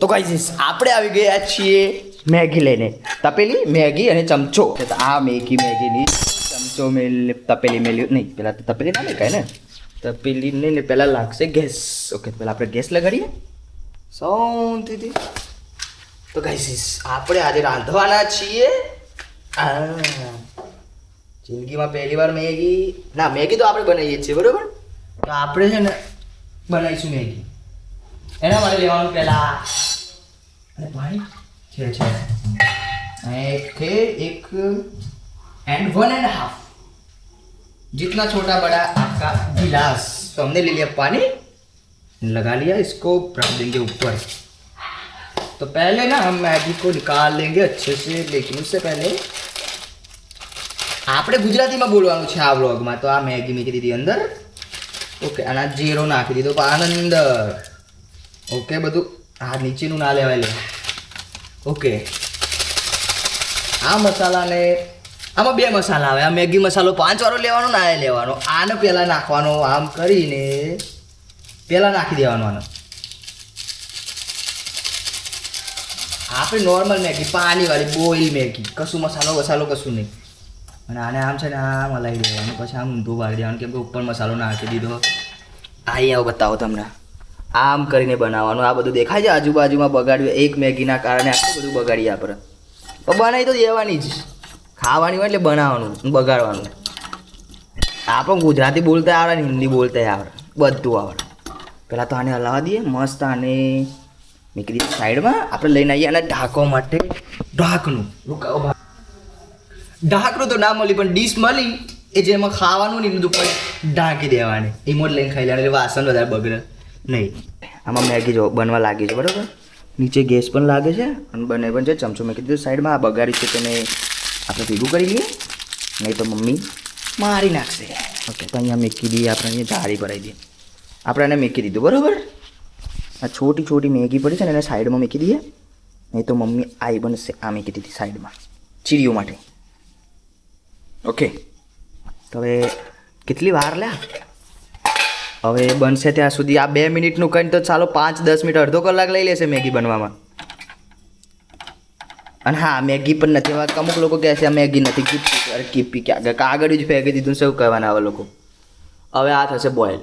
તો ગાઈઝ આપણે આવી ગયા છીએ મેગી લઈને. તપેલી, મેગી અને ચમચો. આ મેગી, મેગીની ચમચો મેલ, તપેલી મેલી નહીં, પેલા તો તપેલી ના કહે ને. તપેલી નહીં ને પહેલાં લાગશે ગેસ. ઓકે પહેલાં આપણે ગેસ લગાડીએ. સૌથી તો ગાઈઝ આપણે આજે રાંધવાના છીએ. જિંદગીમાં પહેલી વાર મેગી. ના, મેગી તો આપણે બનાવીએ છીએ, બરોબર? તો આપણે છે ને બનાવીશું મેગી. એના માટે લેવાનું પહેલા અને પાણી છે છે एक थे एक एंड वन एंड हाफ जितना छोटा बड़ा आपका गिलास तो हमने ले लिया पानी लगा लिया इसको रख देंगे ऊपर तो पहले ना हम मैगी को निकाल लेंगे अच्छे से लेकिन उससे पहले આપણે ગુજરાતીમાં બોલવાનું છે આ વ્લોગમાં તો આ મેગી મૂકી દીધી અંદર ઓકે અને આ જીરો નાખી દીધો પણ અંદર ઓકે બધું આ નીચેનું ના લેવાય લે. ઓકે આ મસાલાને, આમાં બે મસાલા આવે. આ મેગી મસાલો પાંચ વાળો લેવાનો ના એ લેવાનો. આને પહેલાં નાખવાનો. આમ કરીને પહેલાં નાખી દેવાનો આનો. આપણે નોર્મલ મેગી, પાણીવાળી બોઈલ મેગી. કશું મસાલો વસાલો કશું નહીં. અને આને આમ છે ને આમ હલાવી દેવાનું. પછી આમ ઊંધું વાળી દેવાનું. કેમ કે ઉપર મસાલો નાખી દીધો. આ આવો બતાવો તમને. આમ કરીને બનાવવાનું. આ બધું દેખાય છે આજુબાજુમાં બગાડ્યું. એક મેગીના કારણે આટલું બધું બગાડીએ આપણે. તો બનાવી તો દેવાની જ. ખાવાની હોય એટલે બનાવવાનું, બગાડવાનું. આપણે ગુજરાતી બોલતા આવડે ને હિન્દી બોલતા આવડે. બધું આવડે. પહેલાં તો આને હલાવા દઈએ, મસ્ત આને નીકળી સાઈડમાં. આપણે લઈને આવીએ અને ઢાંકવા માટે. ઢાંકનું રોકાવો ઢાંકણું તો ના મળી, પણ ડીશ મળી. એ જેમાં ખાવાનું ને એનું ઉપર ઢાંકી દેવાની. એમાં જ લઈને ખાઈ લેવાનું. વાસણ વધારે બગડે. નહીં. આમાં મેગી જો બનવા લાગી છે, બરાબર? નીચે ગેસ પણ લાગે છે અને બને પણ છે. ચમચો મેં કીધું સાઈડમાં, આ બગાડી છે તેને આપણે ભેગું કરી લઈએ. નહીં તો મમ્મી મારી નાખશે. ઓકે, તો અહીંયા મેકી દઈએ આપણે અહીંયા જાળી ભરાઈ દઈએ. આપણે એને મેકી દીધું, બરાબર? આ છોટી છોટી મેગી પડી છે ને એને સાઈડમાં મૂકી દઈએ. નહીં તો મમ્મી આઈ બનશે આ મેકી દીધી સાઈડમાં. ચીડીઓ માટે. ઓકે. તો હવે કેટલી વાર લ્યા? હવે બનશે ત્યાં સુધી. આ બે મિનિટનું કરીને તો ચાલો પાંચ, દસ મિનિટ, અડધો કલાક લઈ લેશે મેગી બનવામાં. અને હા, મેગી પણ નથી. હવે અમુક લોકો કહે છે મેગી નથી. કીપી અરે કીપી ક્યાં કાગળ જ ફેંકી દીધું. શું કહેવાના આવા લોકો? હવે આ થશે બોઇલ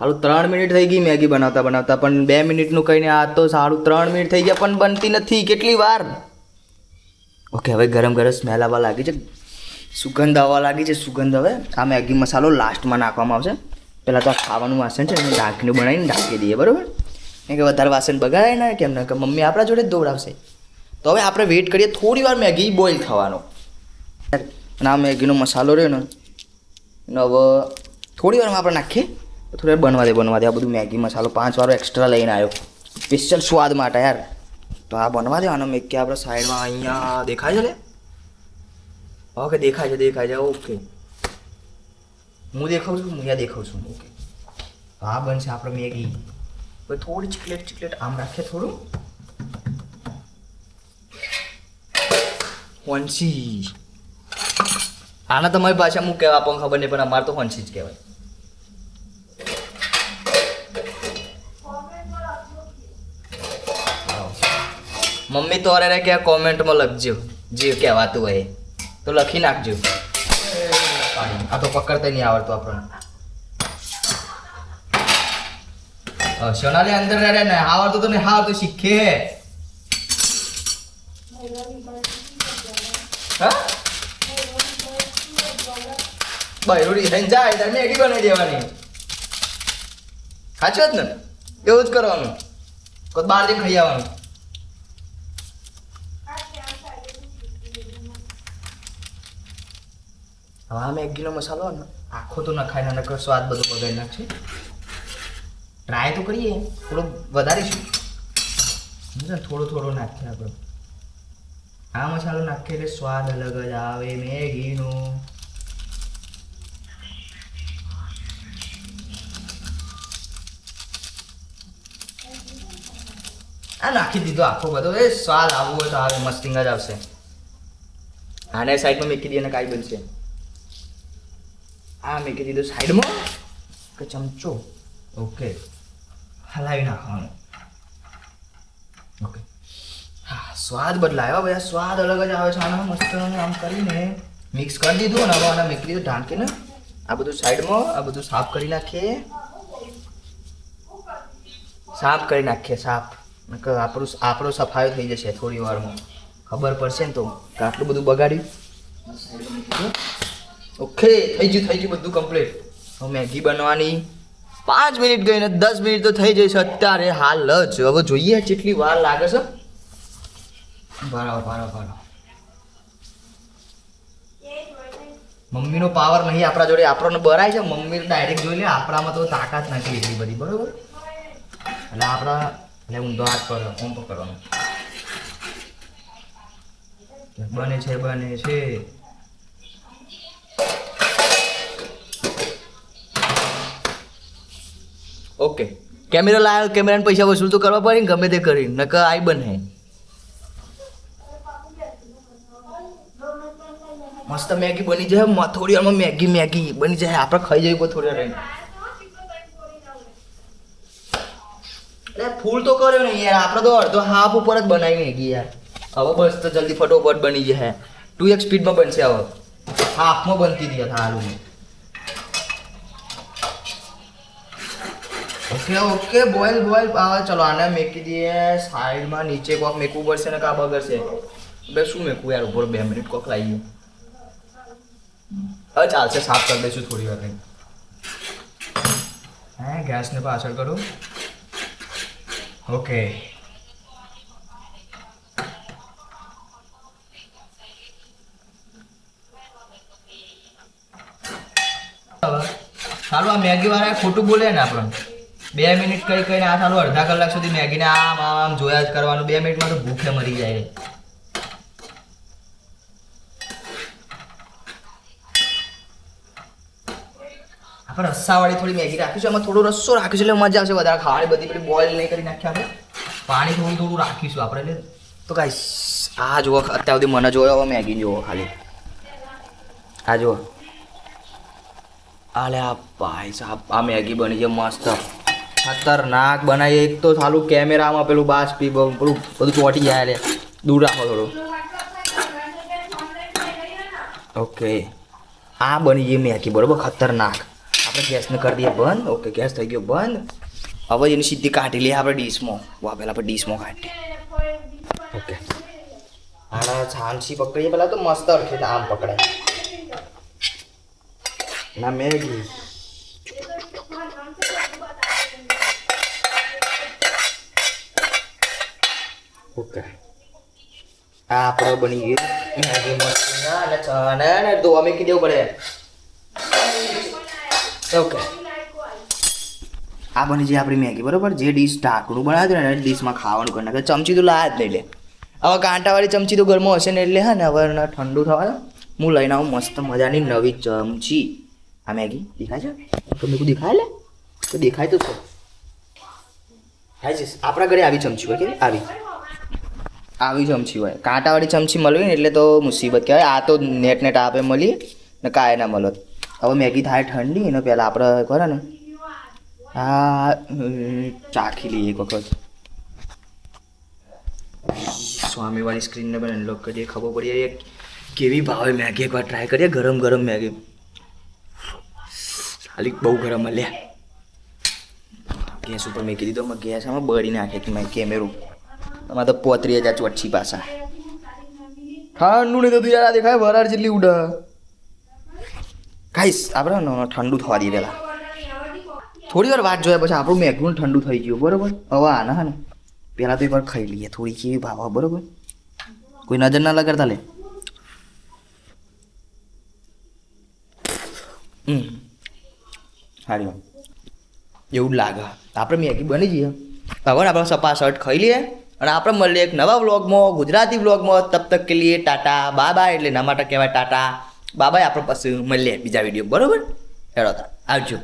સારું ત્રણ મિનિટ થઈ ગઈ મેગી બનાવતા બનાવતા. પણ બે મિનિટનું કહીને આ તો સારું ત્રણ મિનિટ થઈ ગયા, પણ બનતી નથી. કેટલી વાર? ઓકે, હવે ગરમ ગરમ સ્મેલ આવવા લાગી છે. સુગંધ આવવા લાગી છે, સુગંધ હવે. આ મેગી મસાલો લાસ્ટમાં નાખવામાં આવશે. પહેલાં તો આ ખાવાનું વાસણ છે ને એને ઢાંકીને બનાવીને ઢાંકી દઈએ, બરાબર? કેમ કે વધારે વાસણ બગાડાય ને, કેમ ના, કે મમ્મી આપણા જોડે દોડાવશે. તો હવે આપણે વેઇટ કરીએ, થોડી વાર મેગી બોઇલ થવાનો. અને આ મેગીનો મસાલો રહ્યો ને એનો હવે થોડી વારમાં આપણે નાખીએ થોડી વાર બનવા દે બનવા દે, આ બધું મેગી મસાલો પાંચ વારો એક્સ્ટ્રા લઈને આવ્યો. સ્પેશિયલ સ્વાદ માટે યાર. તો આ બનવા દે, આનો મેગી આપણે સાઈડમાં અહીંયા દેખાય છે લે? ઓકે, દેખાય છે દેખાય છે, ઓકે. હું દેખાઉં છું હું યા દેખાઉં છું. ઓકે. આ બનશે આપણે મેગી પછી થોડી ચીકલેટ ચીકલેટ આમ રાખીએ થોડું. હોન્સી આના તમારી ભાષા હું કહેવા પણ ખબર નહીં, પણ અમારે તો હોન્સી જ કહેવાય. મમ્મી, તો અરે કે કોમેન્ટમાં લખજો. જે કહેવાતું હોય તો લખી નાખજો. આ તો પકડતા નહીં આવડતું આપણને. સોનાલી અંદર રહે ને, આવડતું તો ને હા તો શીખે બૈરુડી થઈને જાય, તારે મેગી બનાવી દેવાની. સાચું જ ને? એવું જ કરવાનું. કોઈ બહાર જઈને ખાઈ આવવાનું. હવે એક મેગીનો મસાલો ને આખો તો નખાય ના નકર સ્વાદ બધો બગાડી નાખશે. ટ્રાય તો કરીએ, થોડો વધારીશું. સમજો થોડો થોડો નાખીએ આપણે. આ મસાલો નાખીએ એટલે સ્વાદ અલગ જ આવે મેગીનો. આ નાખી દીધો આખો બધો. એ સ્વાદ આવવો હોય તો આવે મસ્તિંગ જ આવશે. આને સાઈડમાં મૂકી દઈએ અને કાંઈ બનશે. આ મૂકી દીધું સાઈડમાં કે ચમચો? ઓકે હલાવી નાખવાનું. ઓકે હા, સ્વાદ બદલાયો. આ સ્વાદ અલગ જ આવે છે. આનો મસ્ત આમ કરીને મિક્સ કરી દીધું અને હવે આને દીધું ઢાંકીને આ બધું સાઈડમાં, આ બધું સાફ કરી નાખીએ. સાફ કરી નાખીએ, સાફ. આપણું આપણો સફાયો થઈ જશે થોડી વારમાં. ખબર પડશે ને તો. આટલું બધું બગાડ્યું. ઓકે, થઈ ગયું થઈ ગયું બધું કમ્પ્લીટ હવે મેગી બનવાની. પાંચ મિનિટ ગઈને દસ મિનિટ તો થઈ જશે અત્યારે. હાલ જ. હવે જોઈએ જેટલી વાર લાગે છે. બરાબર મમ્મીનો પાવર નહીં, આપણા જોડે આપણને બરાય છે. મમ્મી ડાયરેક્ટ જોઈ લે, આપણામાં તો તાકાત નથી એટલી બધી, બરાબર? એટલે આપણા, એટલે ઊંધો હાથ પર ઓમ પકડવાનો. બને છે બને છે. ઓકે. કેમેરા લાવ્યો કેમેરાને પૈસા વસૂલ તો કરવા પડે ને, ગમે તે કરીને નકર આઈ બને મસ્ત મેગી બની જાય થોડી વારમાં મેગી મેગી બની જાય. આપણે ખાઈ જઈએ થોડી વાર અરે, ફૂલ તો કર્યો ને યાર. આપણે તો અડધો હાફ ઉપર જ બનાવી મેગી યાર. હવે બસ તો જલ્દી ફટોફટ બની જાય ટુ એક સ્પીડમાં બનશે હવે. હાફમાં બનતી હતી હાલું ઓકે ઓકે બોઇલ બોઇલ હવે ચલો આને મેકી દઈએ સાઈડમાં નીચે કોક મેકવું પડશે ને કા બગડશે બે શું મેકવું યાર ઉપર બે મિનિટ કોક લાવીએ હવે ચાલશે સાફ કરી દઈશું થોડી વાર રહીને. હે ગેસને પાછળ કરું ઓકે સારું આ મેગી વાળા ખોટું બોલે ને આપણને બે મિનિટ કઈ કઈને આ સાલું અડધા કલાક સુધી મેગીને આમ આમ જોયા જ કરવાનું. બે મિનિટમાં તો ભૂખે મરી જાય. આપણે રસ્સાવાળી થોડી મેગી રાખીશું એમાં થોડો રસ્સો રાખીશું એટલે મજા આવશે વધારે. ખાવાની બધી પેલી બોઇલ નહીં કરી નાખ્યા આપણે. પાણી થોડું થોડું રાખીશું આપણે એટલે. તો કાંઈ આ જુઓ, અત્યાર સુધી મને જોયો મેગી જુઓ ખાલી. આ જુઓ. આલે આ ભાઈ સાહેબ આ મેગી બની છે મસ્ત. ખતરનાક બનાવી એક તો સાલું કેમેરામાં પેલું બાસ પી પેલું બધું ચોટી જાય લે. દૂર રાખો થોડું. ઓકે. આ બની ગઈ મેગી બરોબર, ખતરનાક. આપણે ગેસને કરી દઈએ બંધ. ઓકે, ગેસ થઈ ગયો બંધ. હવે એની સીધી કાઢી લઈએ આપણે ડીશમાં. વાહ પહેલાં આપણે ડીશમાં કાઢીએ. ઓકે. આના છાનસી પકડીએ. પહેલાં તો મસ્ત અડખે આમ પકડાય. ના મેગી ઓકે. આ આપણો બની ગયું. મેગી મસ્ત ના અને ચણા ને ધોવા મૂકી દેવું પડે. ઓકે. આ બની જાય આપણી મેગી બરોબર? જે ડીશ ઢાંકણું બનાવ્યું ને ડીશમાં ખાવાનું કરી નાખે. ચમચી તો લાયા જ નહીં લે. હવે કાંટાવાળી ચમચી તો ઘરમાં હશે ને એટલે હા ને હવે ઠંડુ થવા હું લઈને આવું મસ્ત મજાની નવી ચમચી. આ મેગી દેખાય છે? તો મેં દેખાય લે? તો દેખાય તો છે. હા આપણા ઘરે આવી ચમચી હોય કે આવી. આવી ચમચી હોય. કાંટાવાળી ચમચી મળવી ને એટલે તો મુસીબત કહેવાય. આ તો નેટ નેટ આપે મળી ને કાંઈ ના મળત હવે મેગી થાય ઠંડી ને પહેલાં આપણે કરે ને? આ ચાખી લઈએ એક વખત. સ્વામીવાળી સ્ક્રીનને પણ અનલોક કરીએ, ખબર પડી જાય કેવી ભાવે મેગી એકવાર ટ્રાય કરીએ, ગરમ ગરમ મેગી. ખાલી બહુ ગરમ મળ્યા ગેસ ઉપર મેકી દીધો મેં ગેસ આમાં બળી નાખે કે મેં કેમેરું. આમાં તો પોત્રી હજાર ચોટછી પાછા ઠંડુ નહીં થતું યાર આ દેખાય વરાળ જેટલી ઉડ. ખાઈશ આપણે ઠંડુ થવા દઈએ પહેલાં. થોડી વાર વાત જોયા પછી આપણું મેઘનું ઠંડુ થઈ ગયું બરોબર? હવે આના હા ને. પહેલાં તો એકવાર ખાઈ લઈએ થોડી કેવી ભાવ બરોબર? કોઈ નજર ના લગાડતા લે. વાત એવું લાગે. આપણે મેગી બની જઈએ હવે આપણે સપા શર્ટ ખાઈ લઈએ. અને આપણે મળીએ એક નવા વ્લોગમાં, ગુજરાતી વ્લોગમાં. તબ તક કે લીએ ટાટા, બાય એટલે ના માટે કહેવાય ટાટા. બાય આપણે પછી મળીએ બીજા વીડિયો. બરાબર? હેડો આવજો.